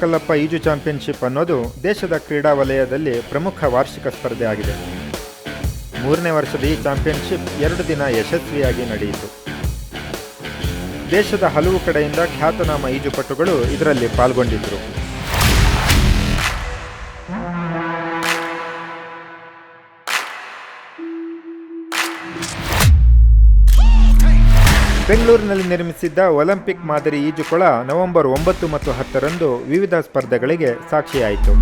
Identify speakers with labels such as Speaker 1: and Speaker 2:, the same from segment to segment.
Speaker 1: ನೆಟ್ಟಕಲ್ಲಪ್ಪ ಈಜು ಚಾಂಪಿಯನ್ಶಿಪ್ ಅನ್ನೋದು ದೇಶದ ಕ್ರೀಡಾ ವಲಯದಲ್ಲಿ ಪ್ರಮುಖ ವಾರ್ಷಿಕ ಸ್ಪರ್ಧೆ ಆಗಿದೆ. ಮೂರನೇ ವರ್ಷದ ಈ ಚಾಂಪಿಯನ್ಶಿಪ್ ಎರಡು ದಿನ ಯಶಸ್ವಿಯಾಗಿ ನಡೆಯಿತು. ದೇಶದ ಹಲವು ಕಡೆಯಿಂದ ಖ್ಯಾತನಾಮ ಈಜುಪಟುಗಳು ಇದರಲ್ಲಿ ಪಾಲ್ಗೊಂಡಿದ್ದರು. ಬೆಂಗಳೂರಿನಲ್ಲಿ ನಿರ್ಮಿಸಿದ್ದ ಒಲಿಂಪಿಕ್ ಮಾದರಿ ಈಜುಕೊಳ ನವೆಂಬರ್ ಒಂಬತ್ತು ಮತ್ತು ಹತ್ತರಂದು ವಿವಿಧ ಸ್ಪರ್ಧೆಗಳಿಗೆ ಸಾಕ್ಷಿಯಾಯಿತು.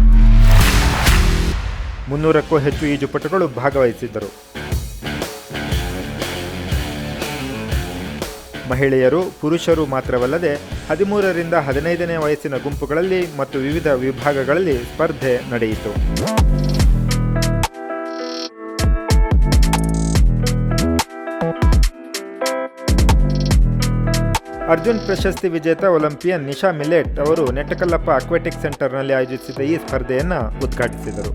Speaker 1: ಮುನ್ನೂರಕ್ಕೂ ಹೆಚ್ಚು ಈಜುಪಟುಗಳು ಭಾಗವಹಿಸಿದ್ದರು. ಮಹಿಳೆಯರು, ಪುರುಷರು ಮಾತ್ರವಲ್ಲದೆ ಹದಿಮೂರರಿಂದ ಹದಿನೈದನೇ ವಯಸ್ಸಿನ ಗುಂಪುಗಳಲ್ಲಿ ಮತ್ತು ವಿವಿಧ ವಿಭಾಗಗಳಲ್ಲಿ ಸ್ಪರ್ಧೆ ನಡೆಯಿತು. ಅರ್ಜುನ್ ಪ್ರಶಸ್ತಿ ವಿಜೇತ ಒಲಿಂಪಿಯನ್ ನಿಶಾ ಮಿಲೆಟ್ ಅವರು ನೆಟ್ಟಕಲ್ಲಪ್ಪ ಅಕ್ವೆಟಿಕ್ ಸೆಂಟರ್ನಲ್ಲಿ ಆಯೋಜಿಸಿದ ಈ ಸ್ಪರ್ಧೆಯನ್ನು ಉದ್ಘಾಟಿಸಿದರು.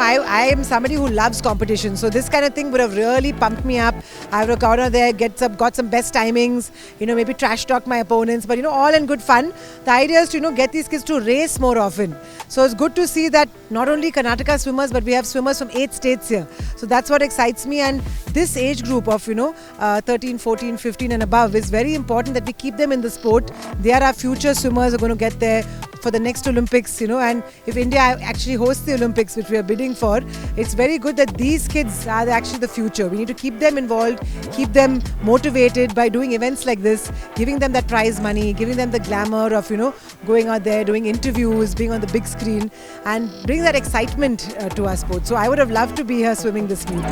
Speaker 2: I, I am somebody who loves competition, so this kind of thing would have really pumped me up. I would have gone out there, get some, got some best timings, you know, maybe trash talk my opponents, but you know, all in good fun. The idea is to you know get these kids to race more often. So it's good to see that not only Karnataka swimmers, but we have swimmers from eight states here. So that's what excites me, and this age group of you know uh, 13, 14, 15, and above is very important that we keep them in the sport. They are our future swimmers are going to get there for the next Olympics, you know, and if India actually hosts the Olympics, which we are bidding for, it's very good that these kids are actually the future. We need to keep them involved, keep them motivated by doing events like this, giving them that prize money, giving them the glamour of, you know, going out there, doing interviews, being on the big screen, and bring that excitement uh, to our sport. So I would have loved to be here swimming this meet.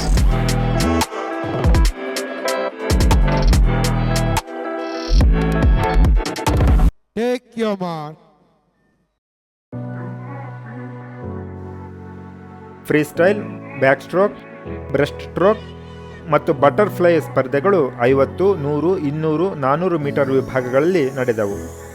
Speaker 3: Take your mark.
Speaker 1: Freestyle backstroke breaststroke ಮತ್ತು butterfly ಸ್ಪರ್ಧೆಗಳು ಐವತ್ತು, ನೂರು, ಇನ್ನೂರು ನಾನ್ನೂರು metre ವಿಭಾಗಗಳಲ್ಲಿ ನಡೆದವು.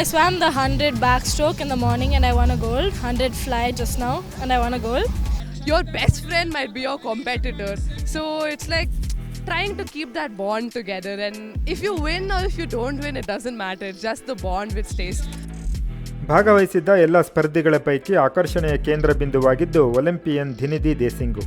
Speaker 4: I swam the 100 backstroke in the morning and I won a gold, 100 fly just now and I won a gold.
Speaker 5: your best friend might be your competitor. So it's like trying to keep that bond together. And if you win or if you don't win, it doesn't matter. It's just the bond which stays.
Speaker 1: ಭಾಗವಹಿಸಿದ್ದ ಎಲ್ಲ ಸ್ಪರ್ಧಿಗಳ ಪೈಕಿ ಆಕರ್ಷಣೆಯ ಕೇಂದ್ರ ಬಿಂದುವಾಗಿದ್ದು Olympian ದಿನಿದಿ ದೇಸಿಂಗು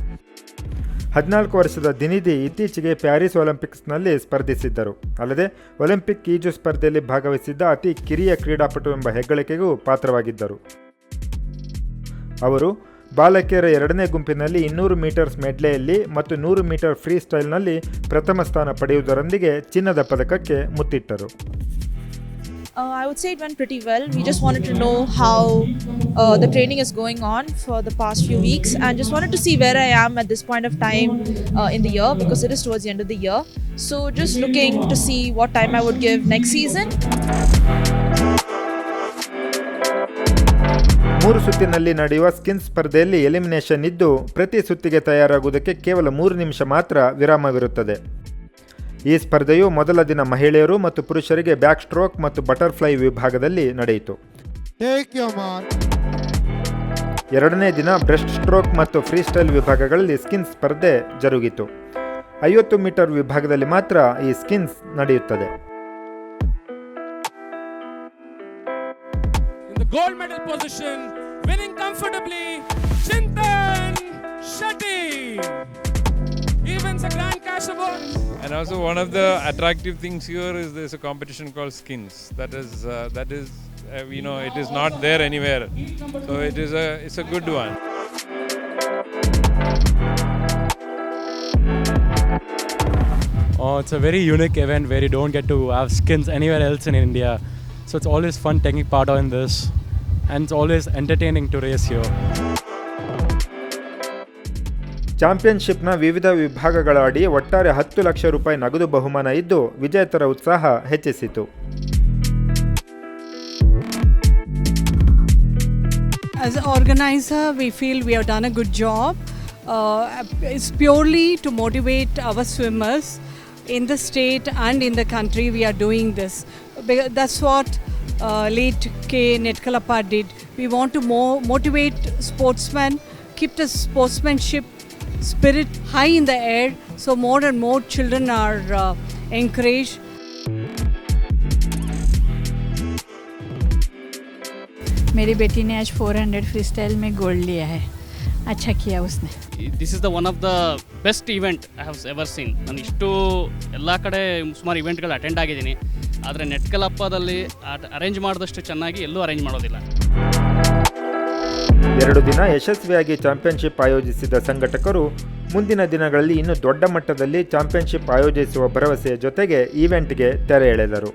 Speaker 1: ಹದಿನಾಲ್ಕು ವರ್ಷದ ದಿನಿಧಿ ಇತ್ತೀಚೆಗೆ Paris ಒಲಿಂಪಿಕ್ಸ್ನಲ್ಲಿ ಸ್ಪರ್ಧಿಸಿದ್ದರು. ಅಲ್ಲದೆ, Olympic ಈಜು ಸ್ಪರ್ಧೆಯಲ್ಲಿ ಭಾಗವಹಿಸಿದ್ದ ಅತಿ ಕಿರಿಯ ಕ್ರೀಡಾಪಟು ಎಂಬ ಹೆಗ್ಗಳಿಕೆಗೂ ಪಾತ್ರವಾಗಿದ್ದರು. ಅವರು ಬಾಲಕಿಯರ ಎರಡನೇ ಗುಂಪಿನಲ್ಲಿ ಇನ್ನೂರು ಮೀಟರ್ಸ್ ಮೆಡ್ಲೆಯಲ್ಲಿ ಮತ್ತು ನೂರು ಮೀಟರ್ ಫ್ರೀ ಸ್ಟೈಲ್ನಲ್ಲಿ ಪ್ರಥಮ ಸ್ಥಾನ ಪಡೆಯುವುದರೊಂದಿಗೆ ಚಿನ್ನದ ಪದಕಕ್ಕೆ ಮುತ್ತಿಟ್ಟರು.
Speaker 6: Uh, I would say it went pretty well. We just wanted to know how uh, the training is going on for the past few weeks and just wanted to see where I am at this point of time uh, in the year because it is towards the end of the year. So, just looking to see what time I would give next season.
Speaker 1: ಮೂರು ಸುತ್ತಿನಲ್ಲಿ ನಡೆಯುವ skin ಸ್ಪರ್ಧೆಯಲ್ಲಿ elimination ಇದ್ದು ಪ್ರತಿ ಸುತ್ತಿಗೆ ತಯಾರಾಗುವುದಕ್ಕೆ ಕೇವಲ ಮೂರು ನಿಮಿಷ ಮಾತ್ರ ವಿರಾಮವಿರುತ್ತದೆ ಈ ಸ್ಪರ್ಧೆಯು ಮೊದಲ ದಿನ ಮಹಿಳೆಯರು ಮತ್ತು ಪುರುಷರಿಗೆ ಬ್ಯಾಕ್ ಸ್ಟ್ರೋಕ್ ಮತ್ತು ಬಟರ್ಫ್ಲೈ ವಿಭಾಗದಲ್ಲಿ ನಡೆಯಿತು. ಎರಡನೇ ದಿನ ಬ್ರೆಸ್ಟ್ ಸ್ಟ್ರೋಕ್ ಮತ್ತು ಫ್ರೀ ಸ್ಟೈಲ್ ವಿಭಾಗಗಳಲ್ಲಿ ಸ್ಕಿನ್ ಸ್ಪರ್ಧೆ ಜರುಗಿತು. ಐವತ್ತು ಮೀಟರ್ ವಿಭಾಗದಲ್ಲಿ ಮಾತ್ರ ಈ ಸ್ಕಿನ್ಸ್ ನಡೆಯುತ್ತದೆ.
Speaker 7: Gold medal position position,
Speaker 8: And also one of the attractive things here is there's a competition called skins. That is uh, that is uh, you know it is not there anywhere. So it is a it's a good one.
Speaker 9: Oh, it's a very unique event where you don't get to have skins anywhere else in India. So it's always fun taking part in this, and it's always entertaining to race here.
Speaker 1: ಚಾಂಪಿಯನ್ಶಿಪ್ನ ವಿವಿಧ ವಿಭಾಗಗಳ ಅಡಿ ಒಟ್ಟಾರೆ ಹತ್ತು ಲಕ್ಷ ರೂಪಾಯಿ ನಗದು ಬಹುಮಾನ ಇದ್ದು ವಿಜೇತರ ಉತ್ಸಾಹ ಹೆಚ್ಚಿಸಿತು
Speaker 10: As an organizer, we feel we have done a good job. Uh, it's purely to motivate our swimmers in the state and in the country. We are doing this. That's what uh, late K. Netkalappa did. We want to mo- motivate sportsmen, keep the sportsmanship spirit high in the air, so more and more children are uh, encouraged
Speaker 11: मेरी बेटी ने आज 400 free style में gold लिया है अच्छा किया उसने
Speaker 12: this is the one of the best event I have ever seen ನಾನು ಇಷ್ಟು ಎಲ್ಲ ಕಡೆ ಸುಮಾರು ಇವೆಂಟ್ಗಳು ಅಟೆಂಡ್ ಆಗಿದ್ದೀನಿ ಆದರೆ ನೆಟ್ಕಲಪ್ಪದಲ್ಲಿ ಅರೇಂಜ್ ಮಾಡಿದಷ್ಟು ಚೆನ್ನಾಗಿ ಎಲ್ಲೂ ಅರೇಂಜ್ ಮಾಡೋದಿಲ್ಲ
Speaker 1: ಎರಡು ದಿನ ಯಶಸ್ವಿಯಾಗಿ ಚಾಂಪಿಯನ್ಶಿಪ್ ಆಯೋಜಿಸಿದ ಸಂಘಟಕರು ಮುಂದಿನ ದಿನಗಳಲ್ಲಿ ಇನ್ನೂ ದೊಡ್ಡ ಮಟ್ಟದಲ್ಲಿ ಚಾಂಪಿಯನ್ಶಿಪ್ ಆಯೋಜಿಸುವ ಭರವಸೆಯ ಜೊತೆಗೆ ಈವೆಂಟ್ಗೆ ತೆರೆ ಎಳೆದರು.